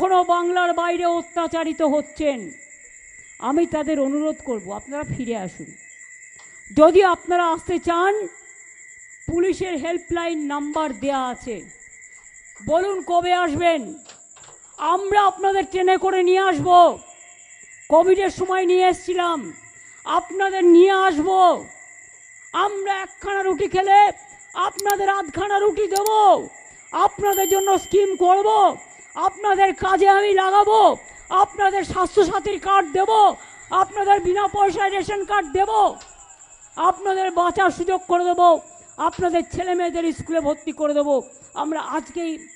এখনও বাংলার বাইরে অত্যাচারিত হচ্ছেন। আমি তাদের অনুরোধ করব, আপনারা ফিরে আসুন। যদি আপনারা আসতে চান, পুলিশের হেল্পলাইন নাম্বার দেয়া আছে। বলুন কবে আসবেন? আমরা আপনাদের ট্রেনে করে নিয়ে আসব। কোভিডের সময় নিয়ে এসেছিলাম। আপনাদের নিয়ে আসব। আমরা একখানা রুটি খেলে আপনাদের আধখানা রুটি দেব। আপনাদের জন্য স্কিম করব। আপনাদের কাজে আমি লাগাবো। আপনাদের স্বাস্থ্যসাথীর কার্ড দেব। আপনাদের বিনা পয়সায় রেশন কার্ড দেব। আপনাদের বাঁচার সুযোগ করে দেবো। আপনাদের ছেলে মেয়েদের স্কুলে ভর্তি করে দেবো। আমরা আজকেই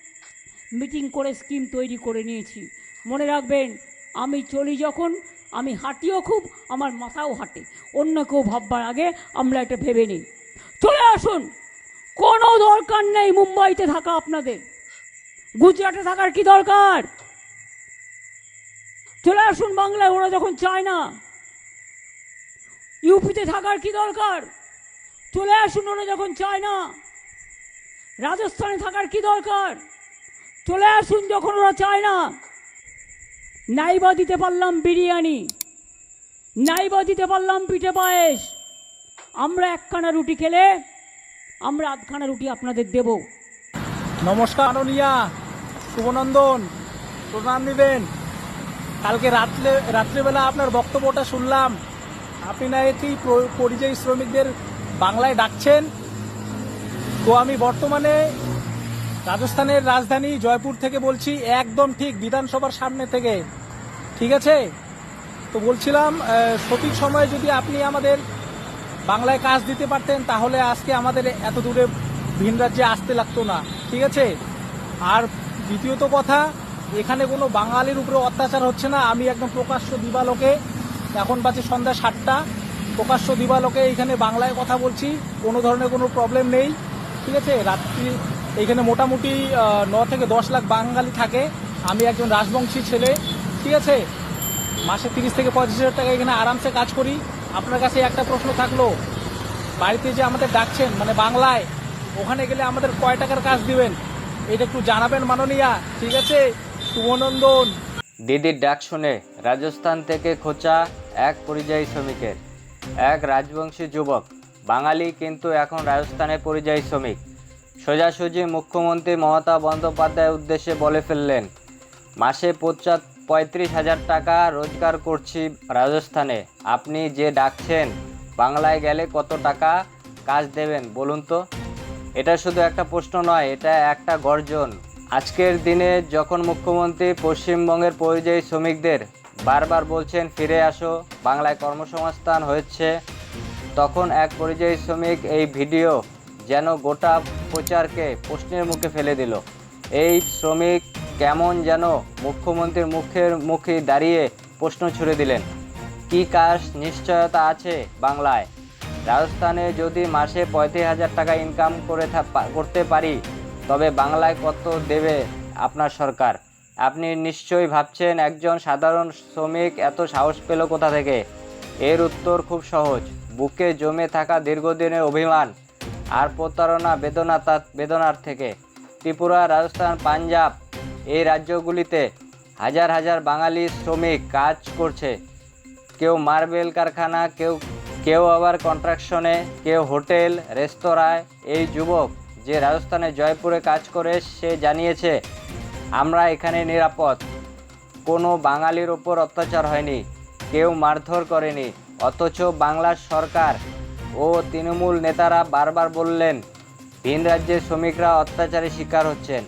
মিটিং করে স্কিম তৈরি করে নিয়েছি। মনে রাখবেন, আমি চলি যখন, আমি হাঁটিও খুব, আমার মাথাও হাঁটে। অন্য কেউ ভাববার আগে আমরা এটা ভেবে নিই। চলে আসুন। কোনো দরকার নেই মুম্বাইতে থাকা আপনাদের। গুজরাটে থাকার কি দরকার? চলে আসুন বাংলায়, ওরা যখন চায় না। ইউপিতে থাকার কি দরকার? চলে আসুন, ওরা যখন চায় না। রাজস্থানে থাকার কি দরকার? চলে আসুন যখন ওরা চায় না। নাইবা দিতে পারলাম বিরিয়ানি। নাইবা দিতে পারলাম পিঠে পায়েস। আমরা একখানা রুটি খেলে আমরা আধখানা রুটি আপনাদের দেব। নমস্কার শুভনন্দন, প্রণাম নেবেন। কালকে রাত্রে, রাত্রেবেলা আপনার বক্তব্যটা শুনলাম। আপনি না এটি পরিযায়ী শ্রমিকদের বাংলায় ডাকছেন। তো আমি বর্তমানে রাজস্থানের রাজধানী জয়পুর থেকে বলছি, একদম ঠিক বিধানসভার সামনে থেকে। ঠিক আছে? তো বলছিলাম সঠিক সময়ে যদি আপনি আমাদের বাংলায় কাজ দিতে পারতেন, তাহলে আজকে আমাদের এত দূরে ভিন রাজ্যে আসতে লাগতো না। ঠিক আছে? আর দ্বিতীয়ত কথা, এখানে কোনো বাঙালির উপরে অত্যাচার হচ্ছে না। আমি একদম প্রকাশ্য দিবালোকে, এখন বাজে সন্ধ্যা সাতটা, প্রকাশ্য দিবালোকে এখানে বাংলায় কথা বলছি, কোনো ধরনের কোনো প্রবলেম নেই, ঠিক আছে? রাত্রি, এখানে মোটামুটি ন থেকে দশ লাখ বাঙালি থাকে। আমি একজন রাজবংশী ছেলে, ঠিক আছে? মাসে তিরিশ থেকে পঁয়ত্রিশ হাজার টাকা এখানে আরামসে কাজ করি। আপনার কাছে একটা প্রশ্ন থাকল, বাড়িতে যে আমাদের ডাকছেন মানে বাংলায়, ওখানে গেলে আমাদের কয় টাকার কাজ দিবেন? এটা একটু জানাবেন মাননীয়া, ঠিক আছে? শুভনন্দন। দিদির ডাক শুনে রাজস্থান থেকে খোঁচা এক পরিযায়ী শ্রমিকের। এক রাজবংশী যুবক, বাঙালি কিন্তু এখন রাজস্থানে পরিযায়ী শ্রমিক। সোজাসুজি মুখ্যমন্ত্রী মমতা বন্দ্যোপাধ্যায়ের উদ্দেশ্যে বলে ফেললেন, মাসে পঞ্চাশ পঁয়ত্রিশ হাজার টাকা রোজগার করছি রাজস্থানে। আপনি যে ডাকছেন, বাংলায় গেলে কত টাকা কাজ দেবেন বলুন তো? এটা শুধু একটা প্রশ্ন নয়, এটা একটা গর্জন। আজকের দিনে যখন মুখ্যমন্ত্রী পশ্চিমবঙ্গের পরিযায়ী শ্রমিকদের বারবার বলছেন, ফিরে আসো, বাংলায় কর্মসংস্থান হয়েছে, তখন এক পরিযায়ী শ্রমিক এই ভিডিও যেন গোটা প্রচারকে প্রশ্নের মুখে ফেলে দিল। এই শ্রমিক কেমন যেন মুখ্যমন্ত্রীর মুখের মুখে দাঁড়িয়ে প্রশ্ন ছুড়ে দিলেন। কি কাজ নিশ্চয়তা আছে বাংলায়? রাজস্থানে যদি মাসে পঁয়ত্রিশ হাজার টাকা ইনকাম করে করতে পারি, তবে বাংলায় কত দেবে আপনার সরকার? আপনি নিশ্চয়ই ভাবছেন একজন সাধারণ শ্রমিক এত সাহস পেল কোথা থেকে? এর উত্তর খুব সহজ, বুকে জমে থাকা দীর্ঘদিনের অভিমান আর প্রতারণা বেদনা তা বেদনার থেকে। ত্রিপুরা, রাজস্থান, পাঞ্জাব এই রাজ্যগুলিতে হাজার হাজার বাঙালি শ্রমিক কাজ করছে। কেউ মার্বেল কারখানা, কেউ কেউ আবার কন্ট্রাকশনে, কেউ হোটেল, রেস্তোরাঁয়। এই যুবক যে রাজস্থানে জয়পুরে কাজ করে, সে জানিয়েছে, আমরা এখানে নিরাপদ। কোনো বাঙালির ওপর অত্যাচার হয়নি। কেউ মারধর করেনি। অথচ বাংলার সরকার ও তৃণমূল নেতারা বারবার বললেন, ভিন রাজ্যের শ্রমিকরা অত্যাচারের শিকার হচ্ছেন।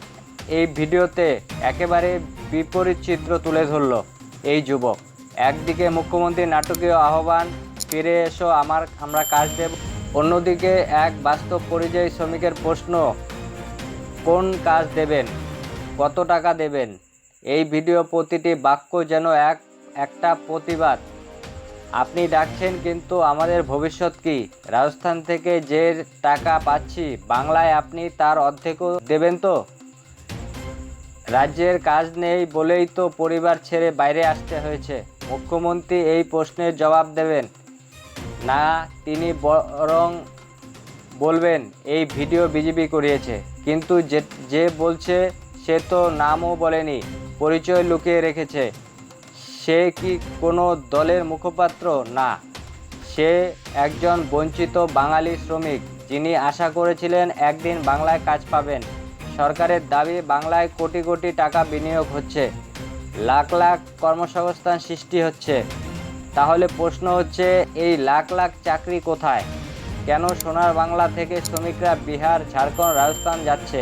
এই ভিডিওতে একেবারে বিপরীত চিত্র তুলে ধরল এই যুবক। একদিকে মুখ্যমন্ত্রীর নাটকীয় আহ্বান ফিরে এসো, আমার, আমরা কাজ দেব। অন্যদিকে এক বাস্তব পরিযায়ী শ্রমিকের প্রশ্ন, কোন কাজ দেবেন? কত টাকা দেবেন? এই ভিডিও প্রতিটি বাক্য যেন এক, একটা প্রতিবাদ। আপনি ডাকছেন কিন্তু আমাদের ভবিষ্যৎ কি? রাজস্থান থেকে যে টাকা পাচ্ছি, বাংলায় আপনি তার অর্ধেকও দেবেন তো? রাজ্যের কাজ নেই বলেই তো পরিবার ছেড়ে বাইরে আসতে হয়েছে। মুখ্যমন্ত্রী এই প্রশ্নের জবাব দেবেন। না তিনি বরং বলবেন, এই ভিডিও বিজেপি করিয়েছে। কিন্তু যে যে বলছে সে তো নামও বলেনি, পরিচয় লুকিয়ে রেখেছে। সে কি কোনো দলের মুখপাত্র? না। সে একজন বঞ্চিত বাঙালি শ্রমিক, যিনি আশা করেছিলেন একদিন বাংলায় কাজ পাবেন। সরকারের দাবি, বাংলায় কোটি কোটি টাকা বিনিয়োগ হচ্ছে। লাখ লাখ কর্মসংস্থান সৃষ্টি হচ্ছে। তাহলে প্রশ্ন হচ্ছে, এই লাখ লাখ চাকরি কোথায়? কেন সোনার বাংলা থেকে শ্রমিকরা বিহার, ঝাড়খণ্ড, রাজস্থান যাচ্ছে?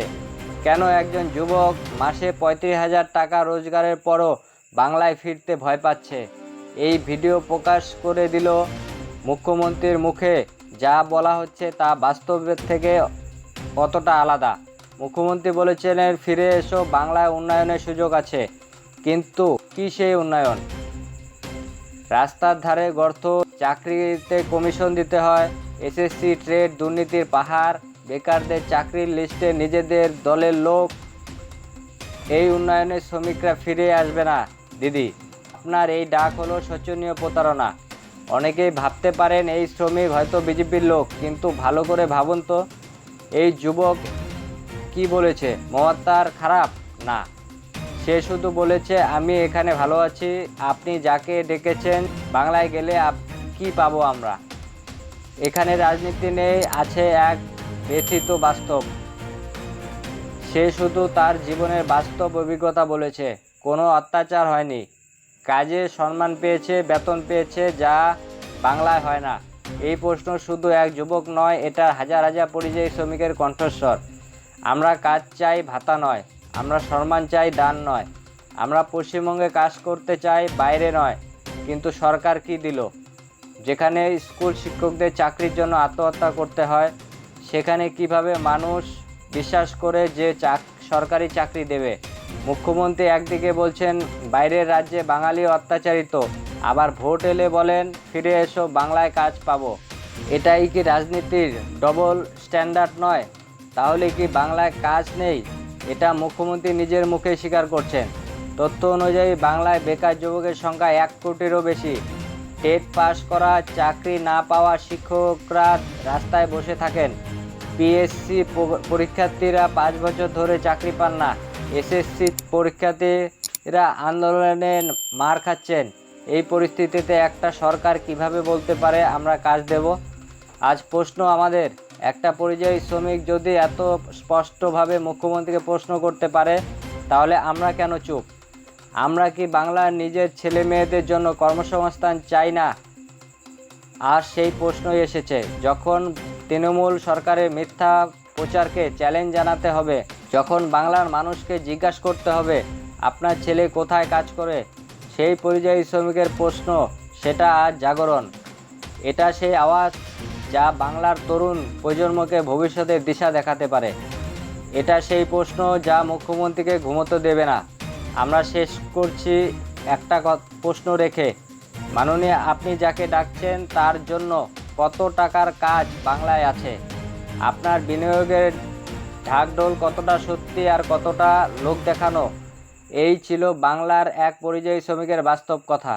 কেন একজন যুবক মাসে পঁয়ত্রিশ হাজার টাকা রোজগারের পরও বাংলায় ফিরতে ভয় পাচ্ছে? এই ভিডিও প্রকাশ করে দিল মুখ্যমন্ত্রীর মুখে, যা বলা হচ্ছে তা বাস্তবের থেকে কতটা আলাদা। মুখ্যমন্ত্রী বলেছিলেন, ফিরে এসো, বাংলায় উন্নয়নের সুযোগ আছে। কিন্তু কি সেই উন্নয়ন? রাস্তার ধারে গর্ত, চাকরিতে কমিশন দিতে হয় এসএসসি ট্রেড দুর্নীতির পাহাড়, বেকারদের চাকরির লিস্টে নিজেদের দলের লোক। এই উন্নয়নের শ্রমিকরা ফিরে আসবে না। দিদি, আপনার এই ডাক হলো শোচনীয় প্রতারণা। অনেকেই ভাবতে পারেন এই শ্রমিক হয়তো বিজেপির লোক, কিন্তু ভালো করে ভাবুন তো। এই যুবক কি বলেছে? মমতার খারাপ? না। সে শুধু বলেছে, আমি এখানে ভালো আছি। আপনি যাকে ডেকেছেন, বাংলায় গেলে কি পাবো আমরা? এখানে রাজনীতি নেই, আছে এক ব্যথিত বাস্তব। সে শুধু তার জীবনের বাস্তব অভিজ্ঞতা বলেছে, কোনো অত্যাচার হয়নি। কাজে সম্মান পেয়েছে, বেতন পেয়েছে, যা বাংলায় হয় না। এই প্রশ্ন শুধু এক যুবক নয় এটা হাজার হাজার পরিযায়ী শ্রমিকের কণ্ঠস্বর। আমরা কাজ চাই, ভাতা নয়। আমরা সম্মান চাই দান নয়। আমরা পশ্চিমবঙ্গে কাজ করতে চাই বাইরে নয়, কিন্তু সরকার কি দিল? যেখানে স্কুল শিক্ষকদের চাকরির জন্য আত্মহত্যা করতে হয়, সেখানে কীভাবে মানুষ বিশ্বাস করে যে চাক, সরকারি চাকরি দেবে? মুখ্যমন্ত্রী একদিকে বলছেন, বাইরের রাজ্যে বাঙালি অত্যাচারিত, আবার ভোট এলে বলেন, ফিরে এসো, বাংলায় কাজ পাবো। এটাই কি রাজনীতির ডবল স্ট্যান্ডার্ড নয়? তাহলে কি বাংলায় কাজ নেই? এটা মুখ্যমন্ত্রী নিজের মুখে স্বীকার করছেন। তথ্য অনুযায়ী বাংলায় বেকার যুবকের সংখ্যা এক কোটিরও বেশি। টেট পাস করা, চাকরি না পাওয়া শিক্ষকরা রাস্তায় বসে থাকেন। পিএসসি পরীক্ষার্থীরা পাঁচ বছর ধরে চাকরি পান না। এসএসসি পরীক্ষার্থীরা আন্দোলনে মার খাচ্ছেন। এই পরিস্থিতিতে একটা সরকার কীভাবে বলতে পারে, আমরা কাজ দেব? আজ প্রশ্ন আমাদের। একটা পরিযায়ী শ্রমিক যদি এত স্পষ্টভাবে মুখ্যমন্ত্রীকে প্রশ্ন করতে পারে, তাহলে আমরা কেন চুপ? আমরা কি বাংলার নিজের ছেলে মেয়েদের জন্য কর্মসংস্থান চাই না? আর সেই প্রশ্নই এসেছে, যখন তৃণমূল সরকারের মিথ্যা প্রচারকে চ্যালেঞ্জ জানাতে হবে, যখন বাংলার মানুষকে জিজ্ঞাসা করতে হবে, আপনার ছেলে কোথায় কাজ করে? সেই পরিযায়ী শ্রমিকের প্রশ্ন, সেটা আজ জাগরণ। এটা সেই আওয়াজ যা বাংলার তরুণ প্রজন্মকে ভবিষ্যতের দিশা দেখাতে পারে। এটা সেই প্রশ্ন যা মুখ্যমন্ত্রীকে ঘুমোতে দেবে না। আমরা শেষ করছি একটা প্রশ্ন রেখে। মাননীয়, আপনি যাকে ডাকছেন তার জন্য কত টাকার কাজ বাংলায় আছে? আপনার বিনিয়োগের ঢাকঢোল কতটা সত্যি আর কতটা লোক দেখানো? এই ছিল বাংলার এক পরিযায়ী শ্রমিকের বাস্তব কথা।